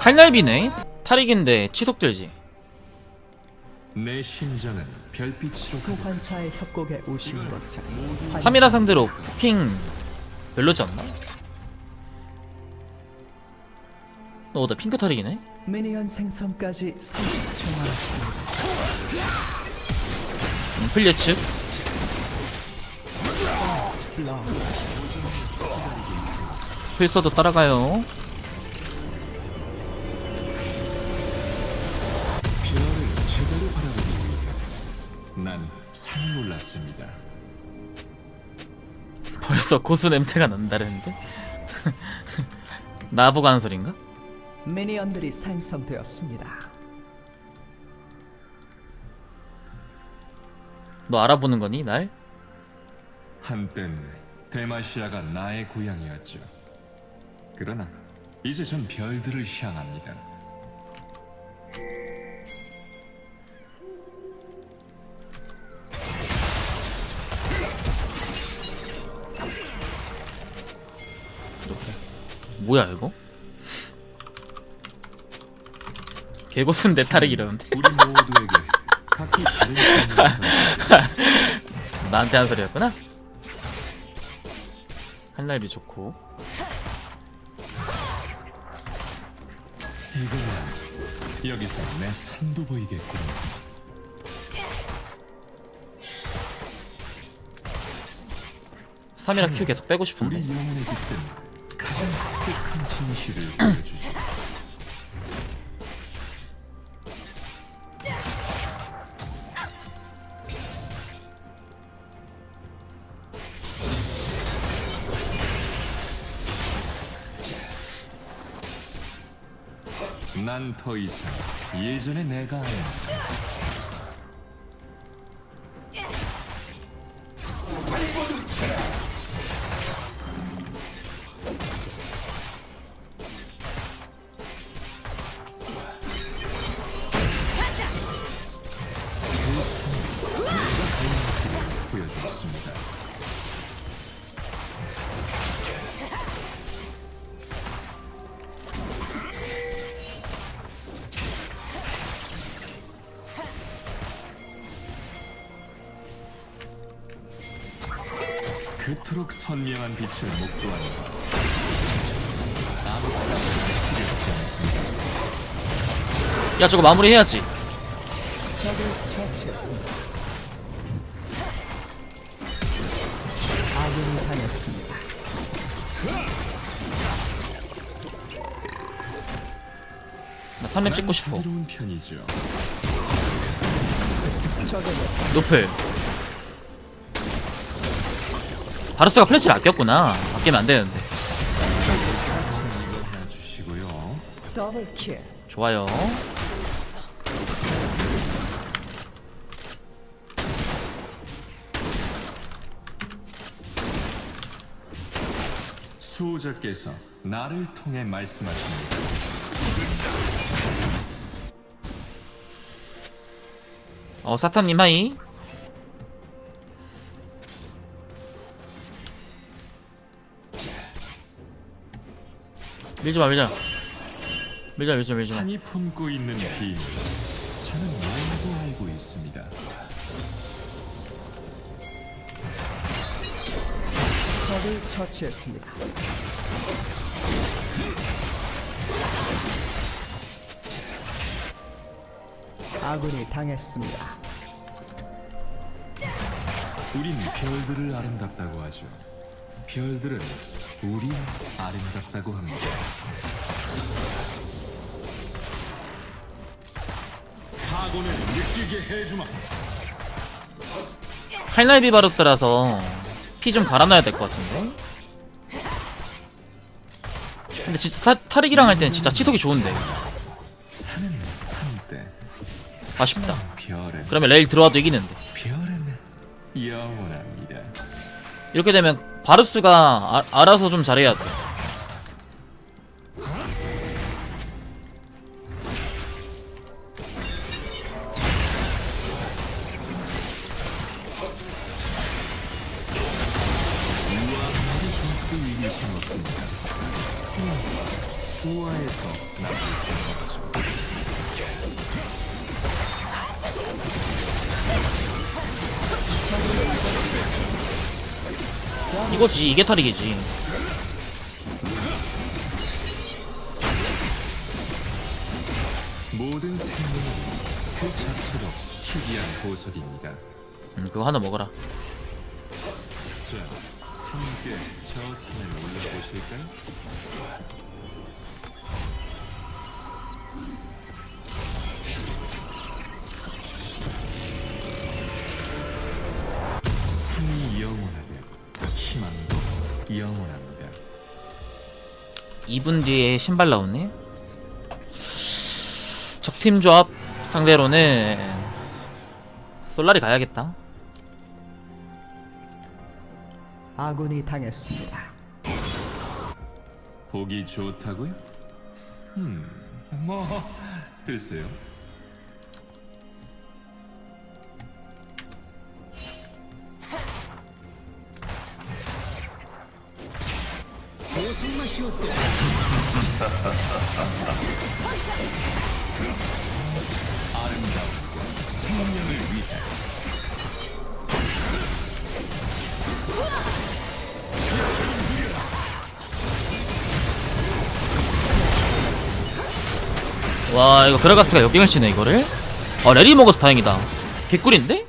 칼날비네? 탈익인데 치속들지. 내 심장은 별빛으로 소환사의 협곡에 오신 것을 환- 3이라 상대로 핑 별로지 않나? 어, 나 핑크 탈익이네? 미니언 생성까지 30초 남았습니다. 음플 예측. 블러 필서도 따라가요 산을 올랐습니다. 벌써 고수 냄새가 난다는데? 나보고 하는 소린가? 미니언들이 생성되었습니다. 너 알아보는 거니 날? 한땐 데마시아가 나의 고향이었죠. 그러나 이제 전 별들을 향합니다. 뭐야 이거? 개고수는 내 탈익 이러는데 우리 나한테 한 소리였구나? 한날비 좋고 이거야 여기서 내 산도 보이겠군. 삼이라 큐 계속 빼고 우리 싶은데 깃든 독특한 진실을 보여주죠. 난더 이상 예전의 내가 아니다. 빛을 목도하는 것 아무 따위도 필요하지 않습니다. 야 저거 마무리해야지 적을 처치했습니다. 아군이 당했습니다. 나 3렙 찍고 싶어 자비로운 편이죠. 적에게 노플 바루스가 플래치를 아꼈구나 아끼면 안 되는데 해주시고요. 더블 킬. 좋아요 수호자께서 나를 통해 말씀하십니다. 어 사탄님 하이 밀지 마 밀자 밀자 밀자 밀자 산이 품고 있는 비밀, 저는 모두 알고 있습니다. 적을 처치했습니다. 아군이 당했습니다. 우린 별들을 아름답다고 하죠. 별들은 우리 아름답다고 합니다. 사고는 느끼게 해주마. 칼날비 바루스라서 피 좀 갈아놔야 될 것 같은데 근데 진짜 타, 타릭이랑 할 때는 진짜 치속이 좋은데 산은 한때 아쉽다 별은 그러면 레일 들어와도 이기는데 별은 영원합니다. 이렇게 되면 바루스가 아, 알아서 좀 잘해야 돼. 그 이거지 이게 탈이겠지 모든 생명은 그 자체로 희귀한 보석입니다. 음 그거 하나 먹어라 자, 함께 저 산을 올라보실까요? 2분 뒤에 신발 나오네 적팀 조합 상대로는 솔라리 가야겠다 아군이 당했습니다. 보기 좋다고요? 음, 뭐 글쎄요. 와 이거 그라가스가 역갱을 치네 이거를. 아 레리 먹어서 다행이다. 개꿀인데?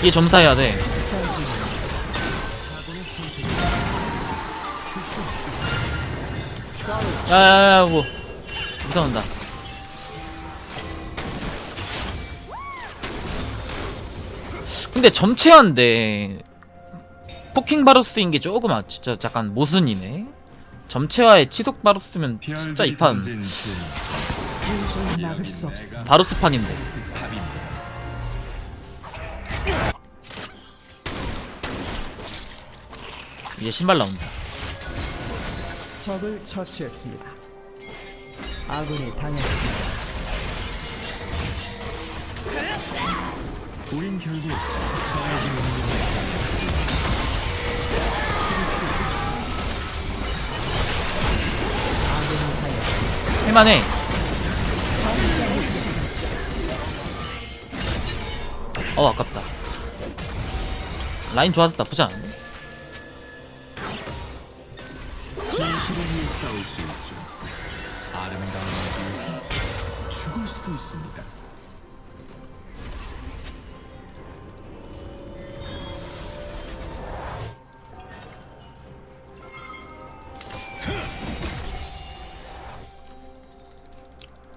이게 점사해야 돼. 야야야 뭐. 이상한다. 근데 점체화인데 포킹 바루스인 게 조금 아 진짜 약간 모순이네 점체화에 치속 바루스면 진짜 이판 던진 진 도저히 막을 수 없습니다. 바루스판인데. 이제 신발 나온다 적을 처치했습니다. 아군이 당했습니다. 우린 결국 정해진 운명에 할만해. 어 아깝다. 라인 좋아서 나쁘지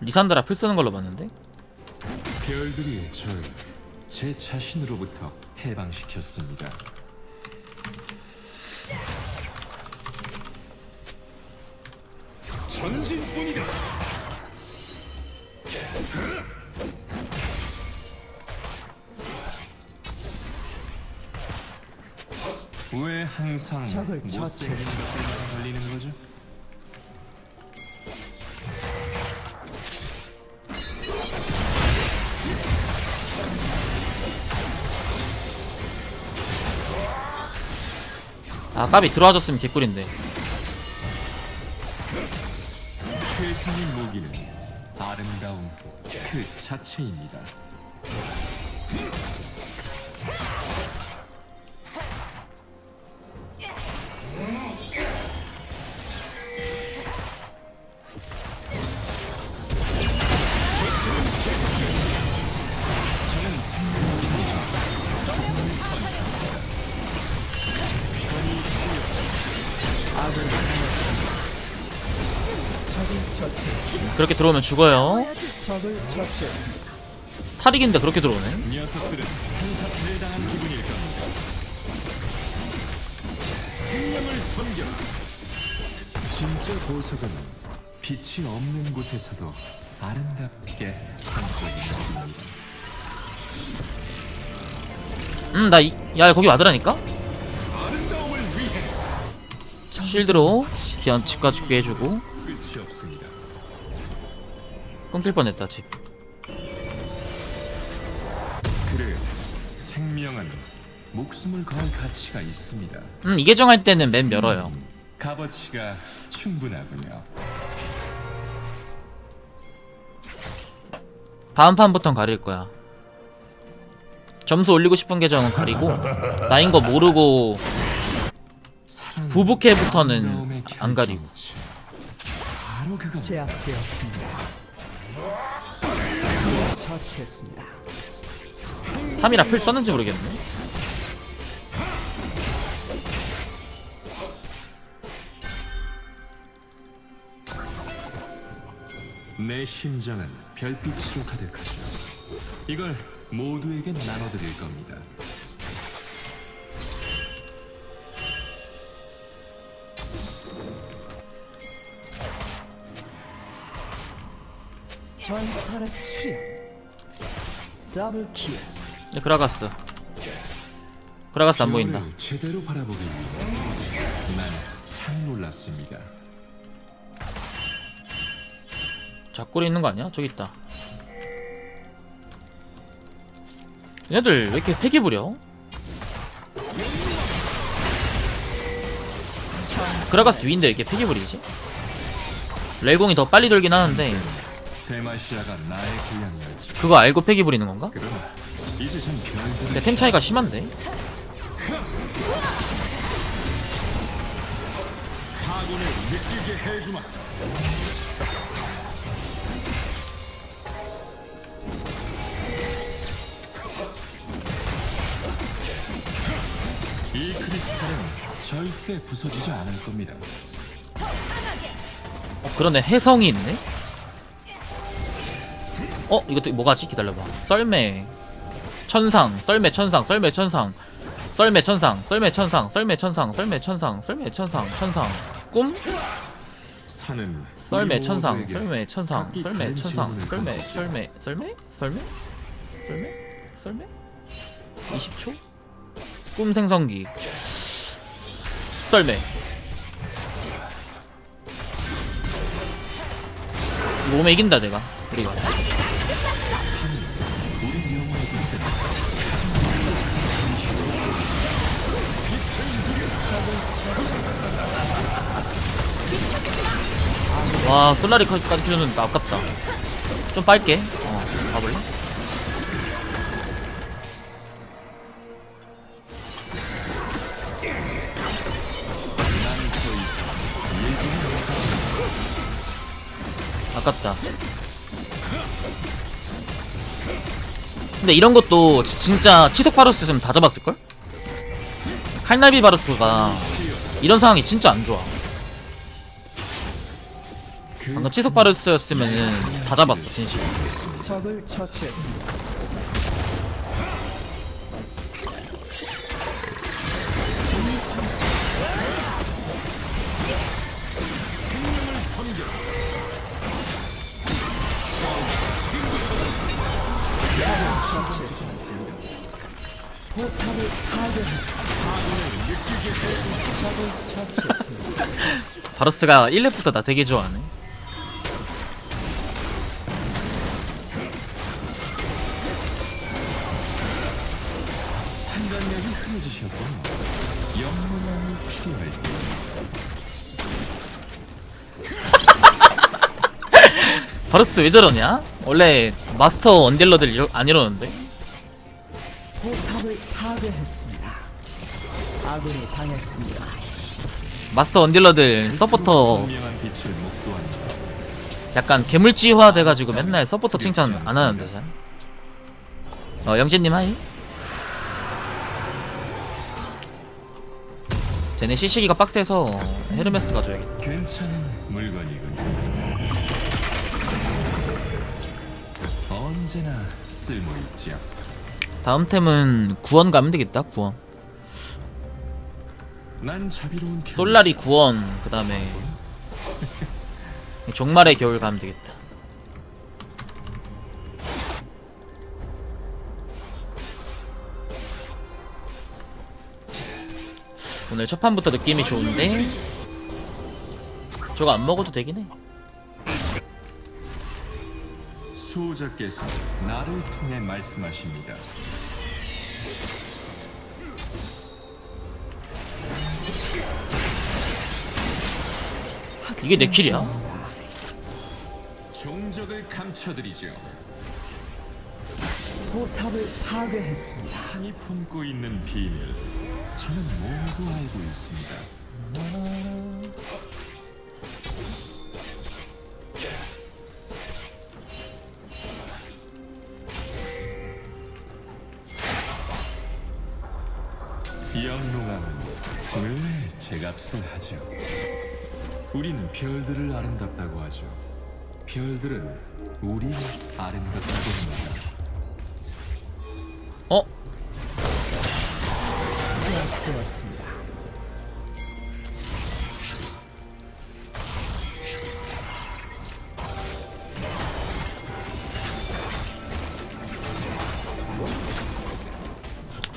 리산드라 풀 쓰는 걸로 봤는데 별들이 절제 자신으로부터 해방시켰습니다. 전진뿐이다. 왜 항상 적을 못생긴. 것에 걸리는 거죠? 아 까비 들어와줬으면 개꿀인데 최상의 무기는 아름다움 그 자체입니다. 그렇게 들어오면 죽어요. 탈익인데 그렇게 들어오네. 진짜 보석은 빛이 없는 곳에서도 아름답게 반짝입니다. 음나야 거기 와드라니까 쉴드로 집까지 꿰주고 끝이 없습니다. 끊길 뻔했다 집 그래, 생명은 목숨을 걸 가치가 있습니다. 음 이계정 할 때는 맵 열어요 값어치가 충분하군요. 다음 판부턴 가릴 거야. 점수 올리고 싶은 계정은 가리고 나인 거 모르고 사랑은 부부캐부터는 안 가리고. 결정체. 바로 그거. 제압되었습니다. 처치했습니다. 3이라 필 썼는지 모르겠네. 내 심장은 별빛으로 가득하죠. 이걸 모두에게 나눠드릴 겁니다. 전설의 출현. 네, 그라가스. 그라가스 안 보인다. 제대로 놀랐습니다. 작골에 있는 거 아니야? 저기 있다. 얘네들 왜 이렇게 패기 부려? 그라가스 위인데 왜 이렇게 패기 부리지? 렐공이 더 빨리 돌긴 하는데 데마시아가 나의 고향이었지. 그거 알고 패기 부리는 건가? 그러나 이제 전 별들 근데 템 차이가 심한데? 이 크리스탈은 절대 부서지지 않을 겁니다. 어 그러네 해성이 있네? 어 이것도 뭐가지? 기다려봐. 썰매 천상 썰매 천상 썰매 천상 썰매 천상 썰매 천상 썰매 천상 썰매 천상 썰매 천상 천상. 꿈? 산은 썰매 천상 썰매 천상 썰매 천상 썰매. 썰매 썰매? 썰매? 썰매? 썰매? 20초? 꿈 생성기. 썰매. 오면 이긴다 내가. 우리가 와 솔라리까지 키려는데 아깝다 좀 빨게 어 가볼래? 아깝다. 근데 이런 것도 지- 진짜 치석 바루스였으면 다 잡았을걸? 칼날비 바루스가 이런 상황이 진짜 안 좋아. 그 방금 치석 바루스였으면은 다 잡았어, 진심. 적을 처치했습니다. 적을. 바루스가 1렙부터 나 되게 좋아하네. 바루스 왜 저러냐? 원래 마스터 언딜러들 이러, 안 이러는데? 포탑을 파괴했습니다. 아군이 당했습니다. 마스터 언딜러들 서포터 선명한 빛을 목도한 약간 괴물지화 돼가지고 맨날 서포터 칭찬 안 하는데 잘. 어 영재님 하이. 쟤네 시시기가 빡세서 헤르메스 가져야겠다. 괜찮은 물건이군요. 언제나 쓸모있지요. 다음 템은 구원 가면 되겠다. 구원. 난 자비로운 편. 솔라리 구원 그 다음에 종말의 겨울 가면 되겠다. 오늘 첫 판부터 느낌이 좋은데 저거 안 먹어도 되긴 해. 수호자께서 나를 통해 말씀하십니다. 이게 내 킬이야? 종적을 감춰드리죠. 포탑을 파괴했습니다. 한이 품고 있는 비밀, 저는 모두 알고 있습니다. 제값을 하죠? 우리는 별들을 아름답다고 하죠. 별들은 우리 아름답다고 합니다. 어? 제압되었습니다.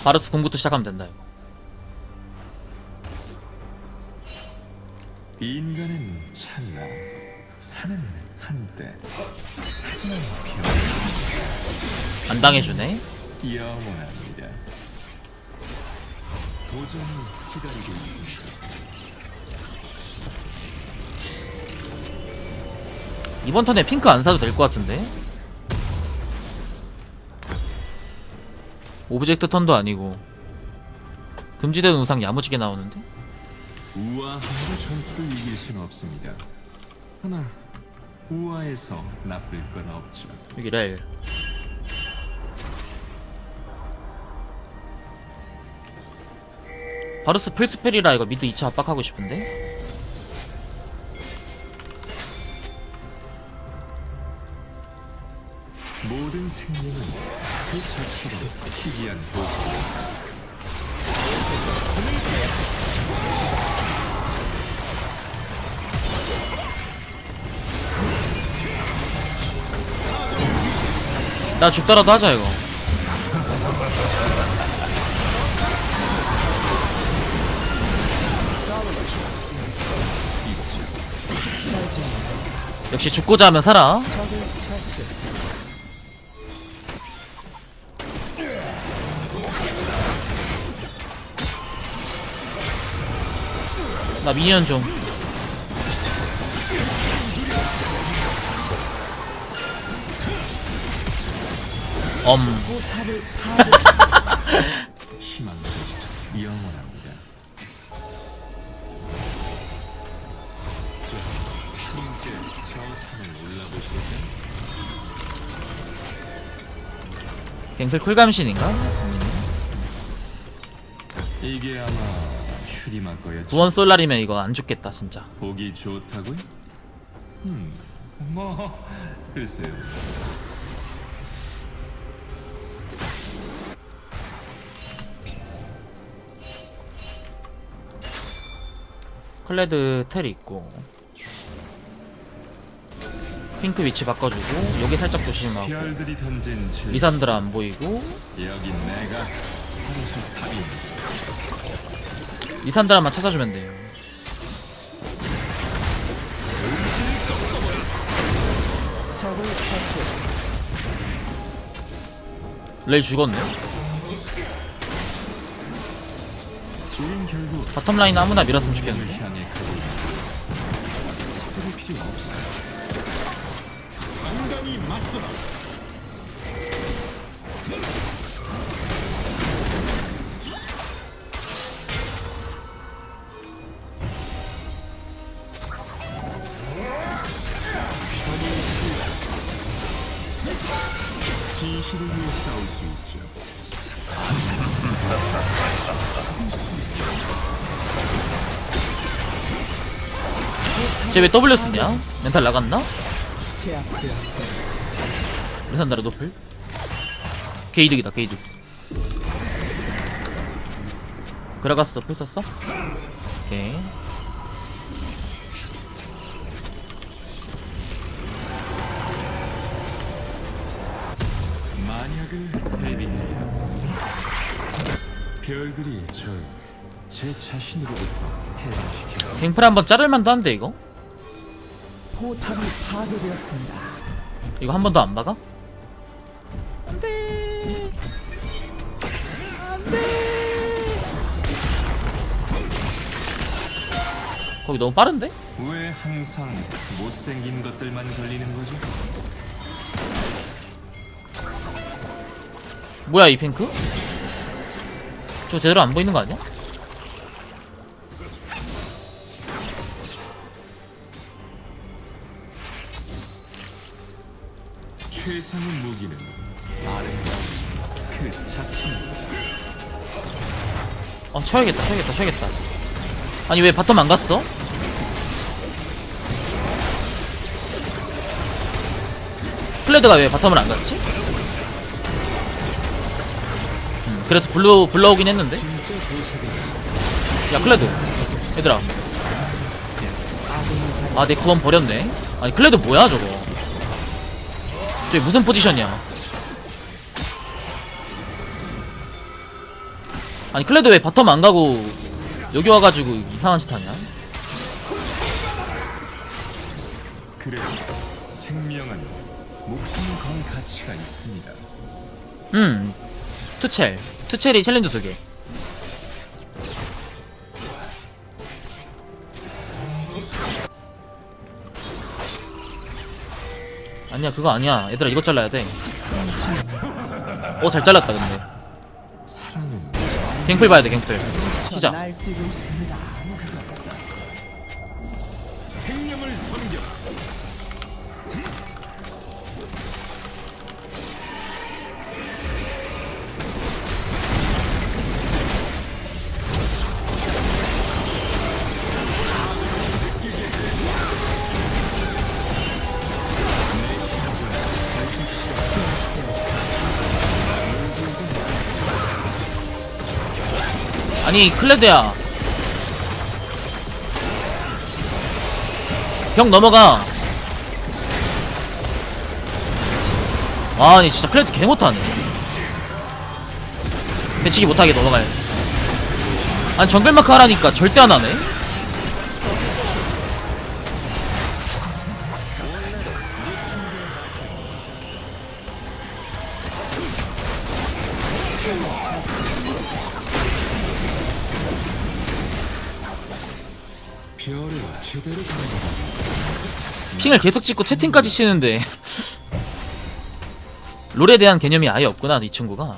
바르스 공부터 시작하면 된다 이거 인간은 찰나, 산은 한때. 하지만 안 당해주네 영원합니다. 도전이 기다리고 있습니다. 이번 턴에 핑크 안 사도 될 것 같은데 오브젝트 턴도 아니고 금지된 우상 야무지게 나오는데 우아함으로 전투를 이길 수는 없습니다. 하나, 우아해서 나쁠 건 없죠. 여기 렐 바루스 풀스펠이라 이거 미드 2차 압박하고 싶은데 모든 생명은 그 자체로 희귀한 도구 나 죽더라도 하자 이거 역시 죽고자 하면 살아. 나 미니언 좀 엄. 영원합니다. 함께 저 산을 올라보시겠어요? 갱플 쿨감신인가? 이게 아마 슈리만 거였죠. 구원 솔라리면 이거 안 죽겠다 진짜 보기 좋다고요? 음, 뭐 글쎄요. 클레드 텔 있고 핑크 위치 바꿔주고 여기 살짝 조심하고. 리산드라 안 보이고. 리산드라만 찾아주면 돼요. 레일 죽었네 바텀 라인 아무나 밀었으면 을 좋겠는데. 진실을 위해 싸울 수 있죠. 쟤 왜 W 쓰냐? 멘탈 나갔나? 제압되었습니다. 리산드라 노플 게이득이다 게이득 그라가스 노플 썼어? 오케이 만약을 별들이 절 제 자신으로부터 해방시켰어 갱플 한번 자를만도 한데 이거? 포탑이 파괴되었습니다. 이거 한 번 더 안 박아? 안돼 안돼 거기 너무 빠른데? 왜 항상 못생긴 것들만 걸리는 거죠? 뭐야 이 핑크? 저 제대로 안 보이는 거 아니야? 최상의 무기는 아름다운 그 자체입니다. 어 쳐야겠다 쳐야겠다 쳐야겠다 아니 왜 바텀 안 갔어? 클레드가 왜 바텀을 안 갔지? 음, 그래서 불러 불러오긴 했는데 야 클레드 얘들아 아내 구원 버렸네 아니 클레드 뭐야 저거 저게 무슨 포지션이야 아니 클레드 왜 바텀 안 가고 여기 와가지고 이상한 짓 하냐? 그래도 생명은 목숨 건 가치가 있습니다. 음 투첼 투첼이 챌린저 두 개 아니야 그거 아니야. 얘들아 이거 잘라야 돼어잘 잘랐다 근데. 갱플 봐야 돼 갱플. 저 시작. 아니 클레드야. 형 넘어가. 아니 진짜 클레드 개 못하네. 배치기 못하게 넘어가야 돼 아니 정글마크 하라니까 절대 안 하네 핑을 계속 찍고 채팅까지 치는데 롤에 대한 개념이 아예 없구나 이 친구가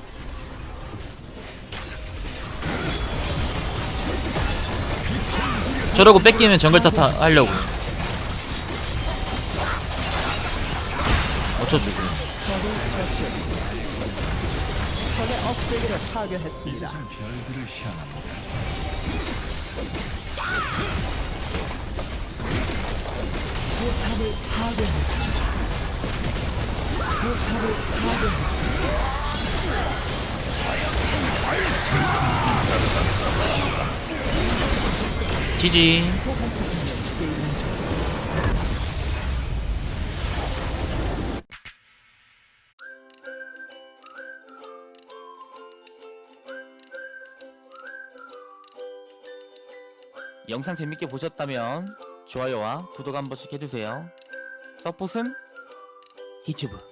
저러고 뺏기면 정글 탓 하- 하려고 어쩌주고. 적의 억제기를 이 파괴했습니다. 포탑을 파괴했습니다. 포탑을 파괴했습니다. 지지. 영상 재밌게 보셨다면 좋아요와 구독 한 번씩 해주세요. 서폿은 유튜브